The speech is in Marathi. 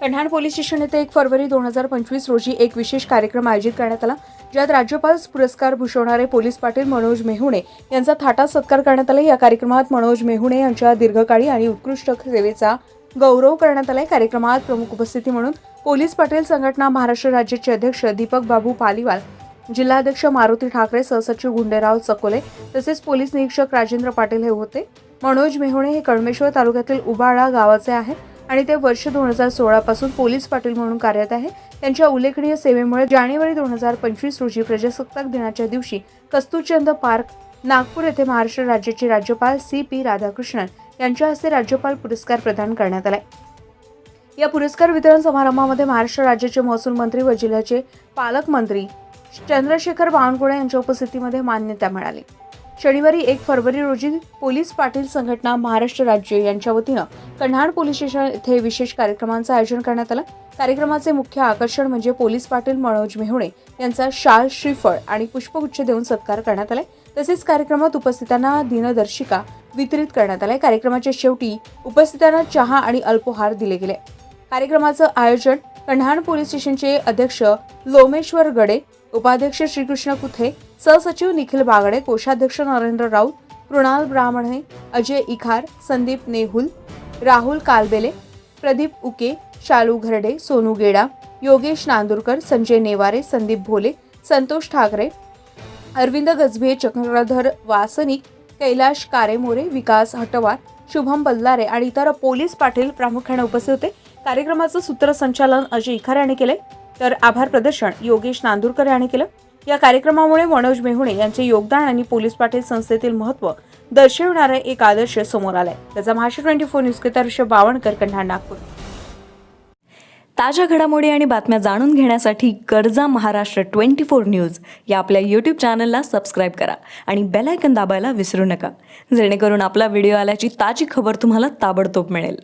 कन्हाण पोलीस स्टेशन येथे एक फरवरी दोन हजार पंचवीस रोजी एक विशेष कार्यक्रम आयोजित करण्यात आला ज्यात राज्यपाल पुरस्कार भूषवणारे पोलीस पाटील मनोज मेहुणे यांचा थाटा सत्कार करण्यात आला. या कार्यक्रमात मनोज मेहुणे यांच्या दीर्घकाळी आणि उत्कृष्ट सेवेचा गौरव करण्यात आला. कार्यक्रमात प्रमुख उपस्थिती म्हणून पोलीस पाटील संघटना महाराष्ट्र राज्याचे अध्यक्ष दीपक बाबू पालिवाल जिल्हाध्यक्ष मारुती ठाकरे सहसचिव गुंडेराव चकोले तसेच पोलीस निरीक्षक राजेंद्र पाटील हे होते. मनोज मेहुणे हे कळमेश्वर तालुक्यातील उबाळा गावाचे आहेत. आणि ते वर्ष दोन हजार सोळापासून पोलीस पाटील म्हणून कार्यरत आहे. त्यांच्या उल्लेखनीय सेवेमुळे जानेवारी दोन हजार पंचवीस रोजी प्रजासत्ताक दिनाच्या दिवशी कस्तुरचंद पार्क नागपूर येथे महाराष्ट्र राज्याचे राज्यपाल सी पी राधाकृष्णन यांच्या हस्ते राज्यपाल पुरस्कार प्रदान करण्यात आला या पुरस्कार वितरण समारंभामध्ये महाराष्ट्र राज्याचे महसूल मंत्री व जिल्ह्याचे पालकमंत्री चंद्रशेखर बावनकुळे यांच्या उपस्थितीमध्ये मान्यता मिळाली. शनिवारी एक फरवरी रोजी पोलीस पाटील संघटना महाराष्ट्र राज्य यांच्या वतीनं कन्हाड पोलीस स्टेशन येथे विशेष कार्यक्रमांचं आयोजन करण्यात आलं. कार्यक्रमाचे मुख्य आकर्षण म्हणजे पोलीस पाटील मनोज मेहुणे यांचा शाल श्रीफळ आणि पुष्पगुच्छ देऊन सत्कार करण्यात आलाय तसेच कार्यक्रमात उपस्थितांना दिनदर्शिका वितरित करण्यात आलाय कार्यक्रमाच्या शेवटी उपस्थितांना चहा आणि अल्पोहार दिले गेले. कार्यक्रमाचं आयोजन कन्हाण पोलीस स्टेशनचे अध्यक्ष लोमेश्वर गडे उपाध्यक्ष श्रीकृष्ण कुथे सहसचिव निखिल बागडे कोषाध्यक्ष नरेंद्र राऊत कृणाल ब्राह्मणे अजय इखार संदीप नेहुल राहुल कालबेले प्रदीप उके शालू घरडे सोनू गेडा योगेश नांदुरकर संजय नेवारे संदीप भोले संतोष ठाकरे अरविंद गजभिये चक्रधर वासनिक कैलाश कारेमोरे विकास हटवार शुभम बल्लारे आणि इतर पोलीस पाटील प्रामुख्याने उपस्थित होते. कार्यक्रमाचं सूत्रसंचालन अजय इखार यांनी केले तर आभार प्रदर्शन योगेश नांदूरकर यांनी केलं. या कार्यक्रमामुळे मनोज मेहुणे यांचे योगदान आणि पोलीस पाटील संस्थेतील महत्त्व दर्शविणारा एक आदर्श समोर आलाय. त्याचा महाराष्ट्र ट्वेंटी फोर न्यूजकर्ता ऋषभ बावणकर कन्हा नागपूर. ताज्या घडामोडी आणि बातम्या जाणून घेण्यासाठी गरजा महाराष्ट्र ट्वेंटी फोर न्यूज या आपल्या यूट्यूब चॅनलला सबस्क्राईब करा आणि बेलायकन दाबायला विसरू नका. जेणेकरून आपला व्हिडिओ आल्याची ताजी खबर तुम्हाला ताबडतोब मिळेल.